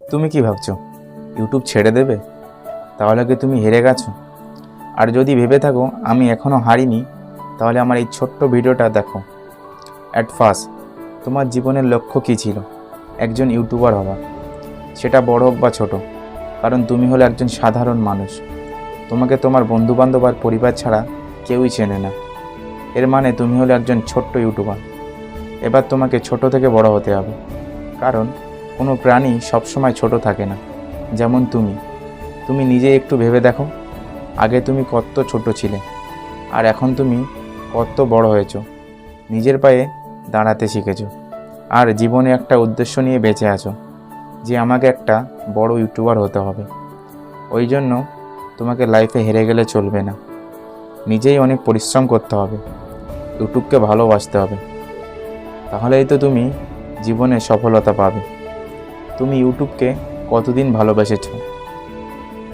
তুমি কি ভাবছ? ইউটিউব ছেড়ে দেবে? তাহলে কি তুমি হেরে গেছো? আর যদি ভেবে থাকো, আমি এখনও হারিনি, তাহলে আমার এই ছোট্ট ভিডিওটা দেখো। অ্যাট ফার্স্ট তোমার জীবনের লক্ষ্য কী ছিল? একজন ইউটিউবার হওয়া। সেটা বড় হোক বা ছোট, কারণ তুমি হলো একজন সাধারণ মানুষ। তোমাকে তোমার বন্ধুবান্ধব আর পরিবার ছাড়া কেউই চেনে না। এর মানে তুমি হলো একজন ছোট্ট ইউটিউবার। এবার তোমাকে ছোট থেকে বড় হতে হবে। কারণ কোনো প্রাণী সবসময় ছোট থাকে না, যেমন তুমি। তুমি নিজে একটু ভেবে দেখো। আগে তুমি কত ছোট ছিলে, আর এখন তুমি কত বড় হয়েছো। নিজের পায়ে দাঁড়াতে শিখেছো, আর জীবনে একটা উদ্দেশ্য নিয়ে বেঁচে আছো, যে আমাকে একটা বড় ইউটিউবার হতে হবে। ওই জন্য তোমাকে লাইফে হেরে গেলে চলবে না। নিজেই অনেক পরিশ্রম করতে হবে ইউটিউবকে ভালোবাসতে হবে। তাহলেই তো তুমি জীবনে সফলতা পাবে। তুমি ইউটিউবকে কতদিন ভালোবেসেছ?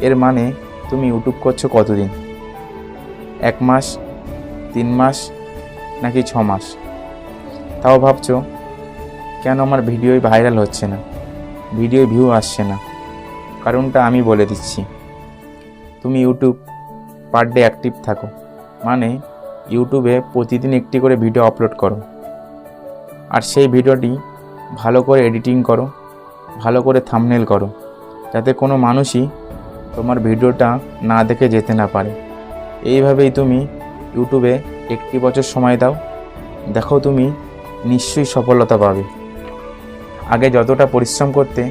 এর মানে তুমি ইউটিউব করছ কতদিন? এক মাস, তিন মাস, নাকি ছ মাস? তাও ভাবছ, কেন আমার ভিডিওই ভাইরাল হচ্ছে না? ভিডিও ভিউ আসছে না। কারণটা আমি বলে দিচ্ছি। তুমি ইউটিউব পার ডে অ্যাক্টিভ থাকো। মানে ইউটিউবে প্রতিদিন একটি করে ভিডিও আপলোড করো। আর সেই ভিডিওটি ভালো করে এডিটিং করো। ভালো করে থামনেল করো, যাতে কোনো মানুষই তোমার ভিডিওটা না দেখে যেতে না পারে। এইভাবেই তুমি ইউটিউবে একটি বছর সময় দাও, দেখো তুমি নিশ্চয়ই সফলতা পাবে। আগে যতটা পরিশ্রম করতে,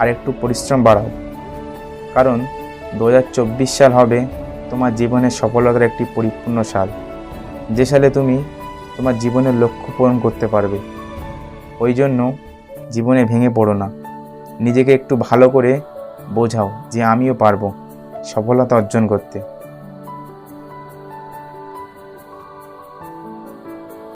আর একটু পরিশ্রম বাড়াও। কারণ দু হাজার চব্বিশ সাল হবে তোমার জীবনের সফলতার একটি পরিপূর্ণ সাল। যে সালে তুমি তোমার জীবনের লক্ষ্য পূরণ করতে পারবে। ওই জন্য জীবনে ভেঙে পড়ো না। নিজেকে একটু ভালো করে বোঝাও যে আমিও পারব সফলতা অর্জন করতে।